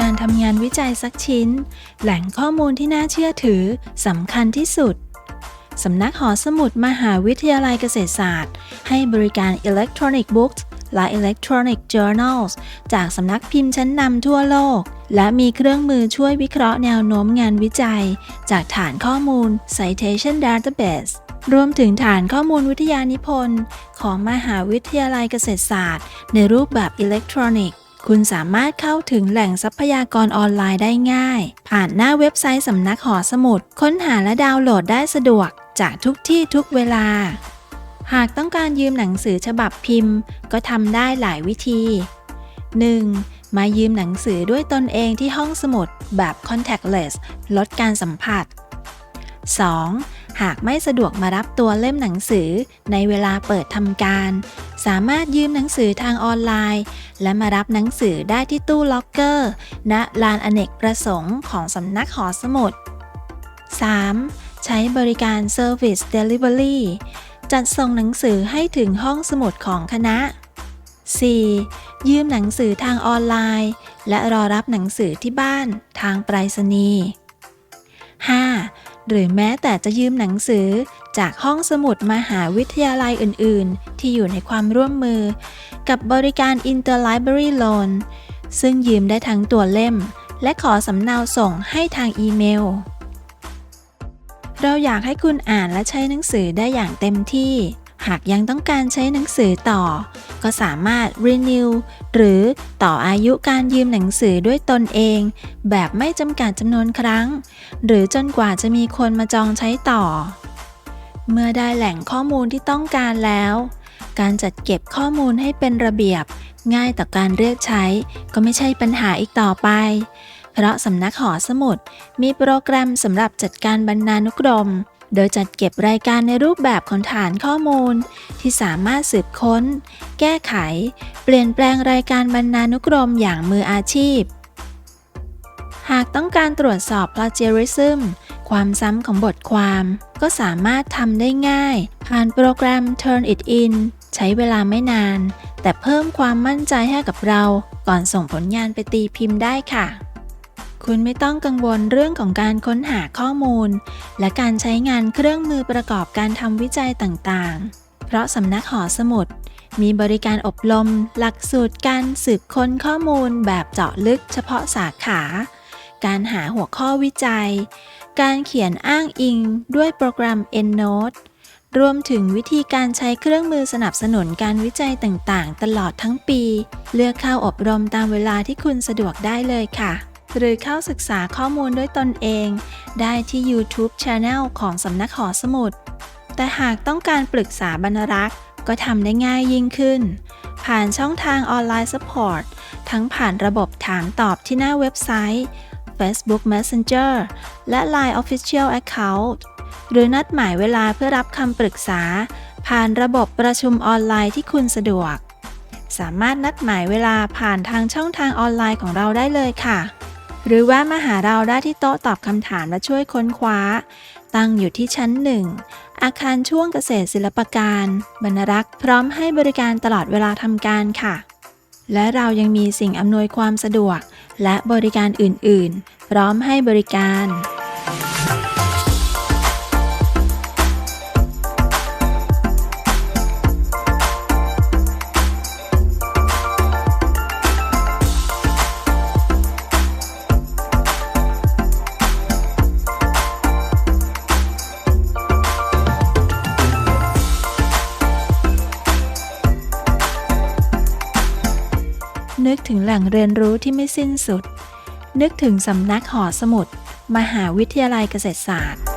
การทำงานวิจัยสักชิ้น แหล่งข้อมูลที่น่าเชื่อถือสำคัญที่สุด สำนักหอสมุดมหาวิทยาลัยเกษตรศาสตร์ ให้บริการ Electronic Books และ Electronic Journals จากสำนักพิมพ์ชั้นนำทั่วโลก และมีเครื่องมือช่วยวิเคราะห์แนวโน้มงานวิจัย จากฐานข้อมูล Citation Database รวมถึงฐานข้อมูลวิทยานิพนธ์ ของมหาวิทยาลัยเกษตรศาสตร์ ในรูปแบบอิเล็กทรอนิกส์ คุณสามารถเข้าถึงแหล่งทรัพยากรออนไลน์ได้ง่าย ผ่านหน้าเว็บไซต์สำนักหอสมุด ค้นหาและดาวน์โหลดได้สะดวกจากทุกที่ทุกเวลา หากต้องการยืมหนังสือฉบับพิมพ์ ก็ทำได้หลายวิธี 1. มายืมหนังสือด้วยตนเองที่ห้องสมุดแบบ contactless ลดการสัมผัส 2. หากไม่สะดวกมารับตัวเล่มหนังสือในเวลาเปิดทำการ สามารถยืมหนังสือทางออนไลน์ และมารับหนังสือได้ที่ตู้ล็อกเกอร์ ณ ลานอเนกประสงค์ของสำนักหอสมุด 3. ใช้บริการ Service Delivery จัดส่งหนังสือให้ถึงห้องสมุดของคณะ 4. ยืมหนังสือทางออนไลน์ และรอรับหนังสือที่บ้านทางไปรษณีย์ 5. หรือแม้แต่จะยืมหนังสือ จากห้องสมุดมหาวิทยาลัยอื่น ๆ ที่อยู่ในความร่วมมือ กับบริการ Interlibrary Loan ซึ่งยืมได้ทั้งตัวเล่ม และขอสำเนาส่งให้ทางอีเมล เราอยากให้คุณอ่านและใช้หนังสือได้อย่างเต็มที่ หากยังต้องการใช้หนังสือต่อ ก็สามารถ renew หรือต่ออายุการยืมหนังสือด้วยตนเอง แบบไม่จำกัดจำนวนครั้ง หรือจนกว่าจะมีคนมาจองใช้ต่อ เมื่อได้แหล่งข้อมูลที่ต้องการแล้ว การจัดเก็บข้อมูลให้เป็นระเบียบ ง่ายต่อการเรียกใช้ ก็ไม่ใช่ปัญหาอีกต่อไปเพราะสำนักหอสมุดมีโปรแกรมสำหรับจัดการบรรณานุกรม โดยจัดเก็บรายการในรูปแบบของฐานข้อมูล ที่สามารถสืบค้น แก้ไข เปลี่ยนแปลงรายการบรรณานุกรมอย่างมืออาชีพ หากต้องการตรวจสอบ plagiarism ความซ้ำของบทความ ก็สามารถทำได้ง่าย ผ่านโปรแกรม Turn It In ใช้เวลาไม่นาน แต่เพิ่มความมั่นใจให้กับเรา ก่อนส่งผลงานไปตีพิมพ์ได้ค่ะ คุณไม่ต้องกังวลเรื่องของการค้นหาข้อมูล และการใช้งานเครื่องมือประกอบการทำวิจัยต่างๆ เพราะสำนักหอสมุด มีบริการอบรม หลักสูตรการสืบค้นข้อมูลแบบเจาะลึกเฉพาะสาขา การหาหัวข้อวิจัย การเขียนอ้างอิงด้วยโปรแกรม EndNote รวมถึงวิธีการใช้เครื่องมือสนับสนุนการวิจัยต่างๆ ตลอดทั้งปี เลือกเข้าอบรมตามเวลาที่คุณสะดวกได้เลยค่ะ หรือเข้าศึกษาข้อมูลด้วยตนเอง ได้ที่ YouTube Channel ของสำนักหอสมุด แต่หากต้องการปรึกษาบรรณรักษ์ก็ทำได้ง่ายยิ่งขึ้น ผ่านช่องทางออนไลน์ Support ทั้งผ่านระบบถามตอบที่หน้าเว็บไซต์ Facebook Messenger และ Line Official Account หรือนัดหมายเวลาเพื่อรับคำปรึกษา ผ่านระบบประชุมออนไลน์ที่คุณสะดวก สามารถนัดหมายเวลาผ่านทางช่องทางออนไลน์ของเราได้เลยค่ะ หรือว่ามาหาเราได้ที่โต๊ะตอบคำถามและช่วยค้นคว้า ตั้งอยู่ที่ชั้นหนึ่งอาคารช่วงเกษตรศิลปการ บรรรักษ์พร้อมให้บริการตลอดเวลาทำการค่ะ และเรายังมีสิ่งอำนวยความสะดวก และบริการอื่น ๆ พร้อมให้บริการ นึกถึงแหล่งเรียนรู้ที่ไม่สิ้นสุด นึกถึงสำนักหอสมุด มหาวิทยาลัยเกษตรศาสตร์